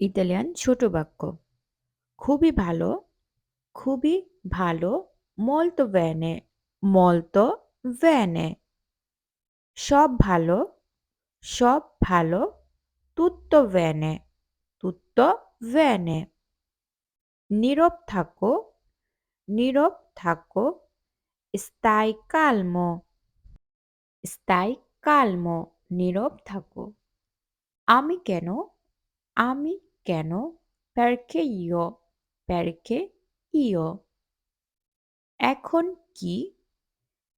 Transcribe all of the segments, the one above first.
Italian ছোট বাক্য। খুবই ভালো খুবই ভালো মলত ভ্যানে মলতো ভ্যানে সব ভালো সব ভালো তুত্ত ভ্যানে তুত্ত ভ্যানে নীরব থাকো নীরব থাকো স্থায়ী কালম স্থায়ী কালম নীরব থাকো। আমি কেন আমি কেন perché io perché io এখন কি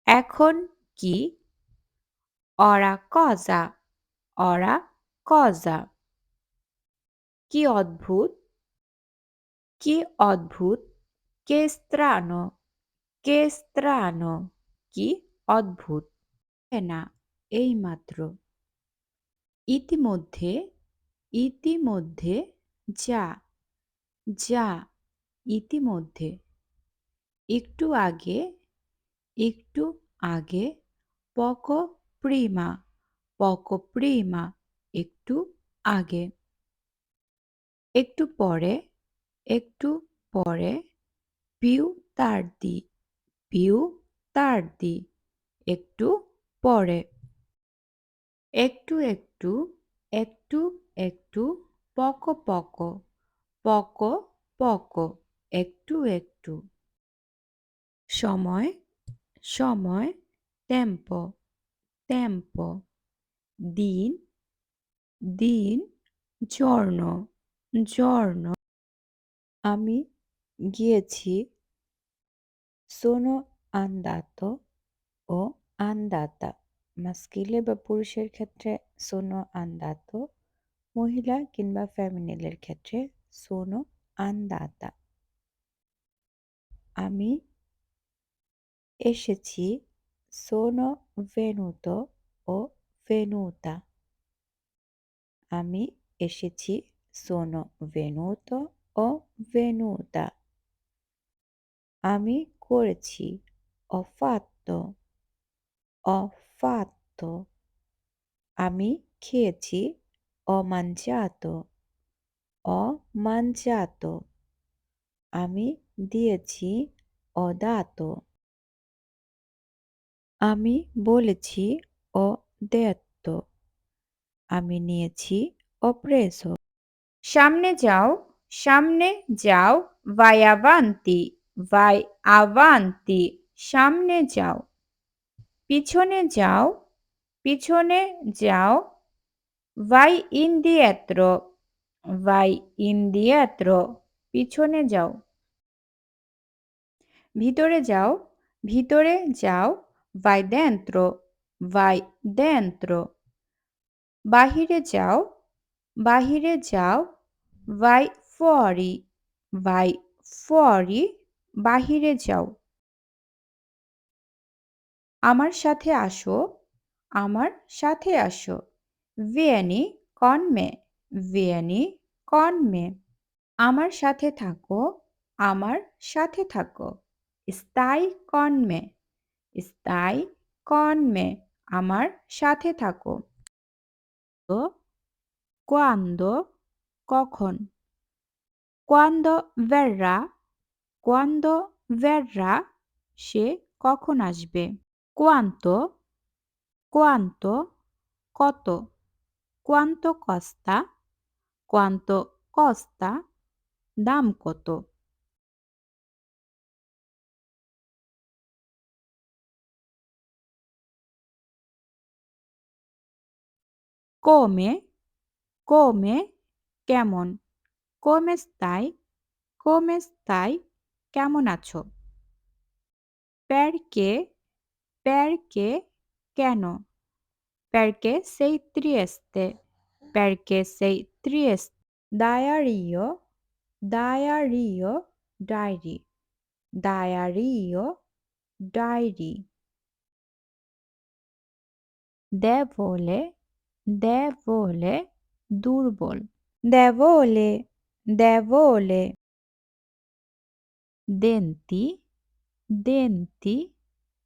এখন কি ora cosa ora cosa কি অদ্ভুত কি অদ্ভুত কে strano কে strano কি অদ্ভুত না এইমাত্র ইতিমধ্যে ইতিমধ্যে যা যা ইতিমধ্যে। একটু আগে একটু আগে পক প্রিমা পক প্রিমা একটু আগে। একটু পরে একটু পরে, পিউ তার্দি পিউ তার্দি একটু পরে। একটু একটু একটু একটু পক পক পক পক, একটু একটু। সময় সময় টেম্প টেম্প দিন দিন জর্ণ জর্ণ আমি গিয়েছি। সোনো আন্দাত ও আন্দাতা মাস্কিলে বা পুরুষের ক্ষেত্রে সোনো আন্দাত মহিলা কিংবা ফ্যামিনেলের ক্ষেত্রে সোনো আন্দাতা। আমি এসেছি সোনো ভেনুতো ও ভেনুতা। আমি এসেছি সোনো ভেনুতো ও ভেনুতা। আমি করেছি অফাত্ত। অফাত্ত। আমি খেয়েছি অমাঞ্জাত অমাঞ্জাত আমি দিয়েছি অদাত। আমি বলেছি ও দেত্ত আমি নিয়েছি অপ্রেস সামনে যাও সামনে যাও vai avanti vai avanti সামনে যাও। পিছনে যাও পিছনে যাও vai indietro vai indietro পিছনে যাও ভিতরে যাও ভিতরে যাও vai dentro vai dentro বাহিরে যাও বাহিরে যাও vai fuori vai fuori বাহিরে যাও আমার সাথে আসো আমার সাথে আসো ভিয়ানি কনমে ভিয়ানি কনমে আমার সাথে থাকো, আমার সাথে থাকো। স্তাই কনমে স্তাই কনমে আমার সাথে থাকো। কোয়ান্দ কখন? কোয়ান্দ ভেররা কান্দ ভেররা সে কখন আসবে? কোয়ান্ত কোয়ান্ত কত? Quanto costa quanto costa দাম কত come come কেমন come stai come stai কেমন আছো perché perché কেন perché sei triste perché sei triste diario diario diary diario diary দেবলে দেবলে দুর্বল দেবলে দেবলে denti denti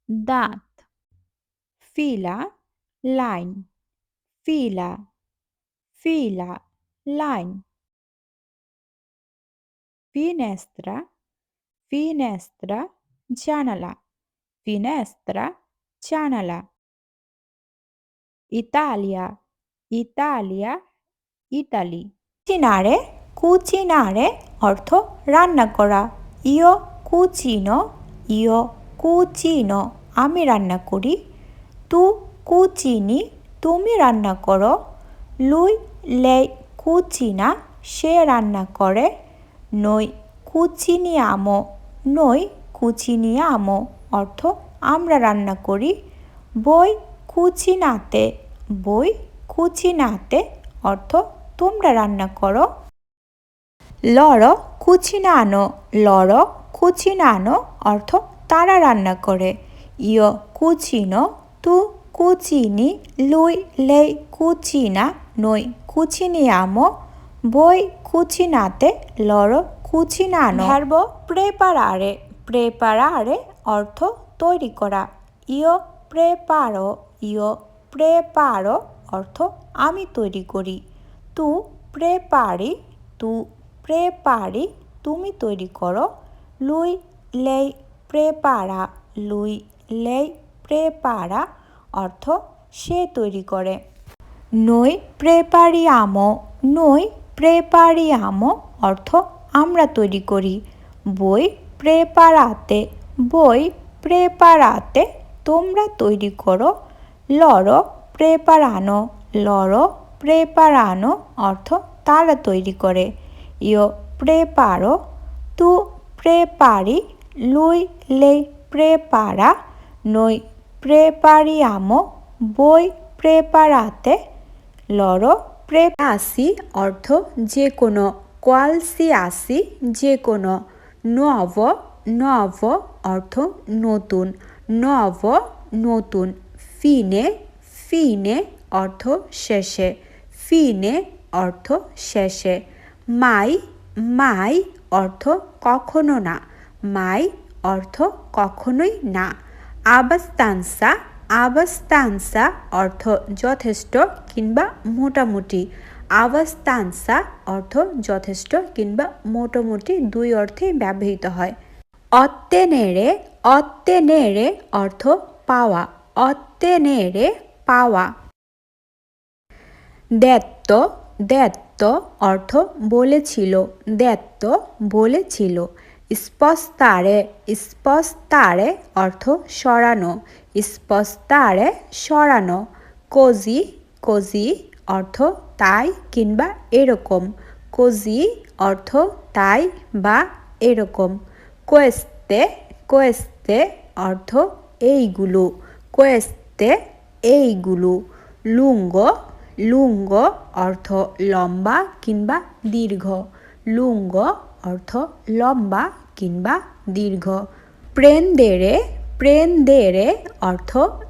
দাঁত fila line fila fila line finestra finestra জানালা finestra জানালা Italia Italia ইতালি কুচিনারে কুচিনারে অর্থ রান্না করা ইয় কুচিনো ইয় কুচিনো আমি রান্না করি তু কুচিনি তুমি রান্না করো। লুই লে কুচিনা সে রান্না করে। নই কুচিনি আমো, নই কুচিনি আমো অর্থ আমরা রান্না করি। বই কুচিনাতে বই কুচিনাতে অর্থ তোমরা রান্না করো। লড় কুচিনানো লড় কুচিনানো অর্থ তারা রান্না করে। ইয় কুচিনো তু কুচিনি lui lei cucina noi cuciniamo voi cucinate loro cucinano verb প্রেপারারে প্রেপারারে অর্থ তৈরি করা। ইয় প্রেপারো ইয় প্রেপারো অর্থ আমি তৈরি করি। তু প্রেপারি তু প্রেপারি তুমি তৈরি করো। লুই লেই প্রেপারা, লুই লেই প্রেপারা অর্থ সে তৈরি করে। নই প্রেপারিয়ামো নই প্রেপারিয়ামো অর্থ আমরা তৈরি করি। বই প্রেপারাতে বই প্রেপারাতে তোমরা তৈরি করো। লড়ো প্রেপারানো লড়ো প্রেপারানো অর্থ তারা তৈরি করে। ইয় প্রেপারো, তু প্রেপারি, লুই লে প্রেপারা নই প্রেপারিয়ামো বই প্রেপারাতে লড়ো প্রেপাসি অর্থ যে কোনো আসি যে কোনো নব নব অর্থ নতুন নব নতুন ফিনে ফিনে অর্থ শেষে ফিনে অর্থ শেষে মাই মাই অর্থ কখনো না মাই অর্থ কখনোই না আবাস্তানসা আবাস্তানসা অর্থ যথেষ্ট কিংবা মোটামুটি। আবাস্তানসা অর্থ যথেষ্ট কিংবা মোটামুটি দুই অর্থে ব্যবহৃত হয়। অত্তেনেড়ে অত্তেনেড়ে অর্থ পাওয়া। অত্তেনেড়ে পাওয়া। দেত্ত দেত্ত অর্থ বলেছিল। দেত্ত বলেছিল। স্পস্তারে স্পস্তারে অর্থ সরানো, স্পস্তারে সরানো। কোজি কোজি অর্থ তাই কিংবা এরকম। কোজি অর্থ তাই বা এরকম। কোয়েস্তে কোয়েস্তে অর্থ এইগুলো। কোয়েস্তে এইগুলো। লুঙ্গ লুঙ্গ অর্থ লম্বা কিংবা দীর্ঘ। লুঙ্গ অর্থ লম্বা কিংবা দীর্ঘ। প্রেন্দেরে প্রেন্দেরে অর্থ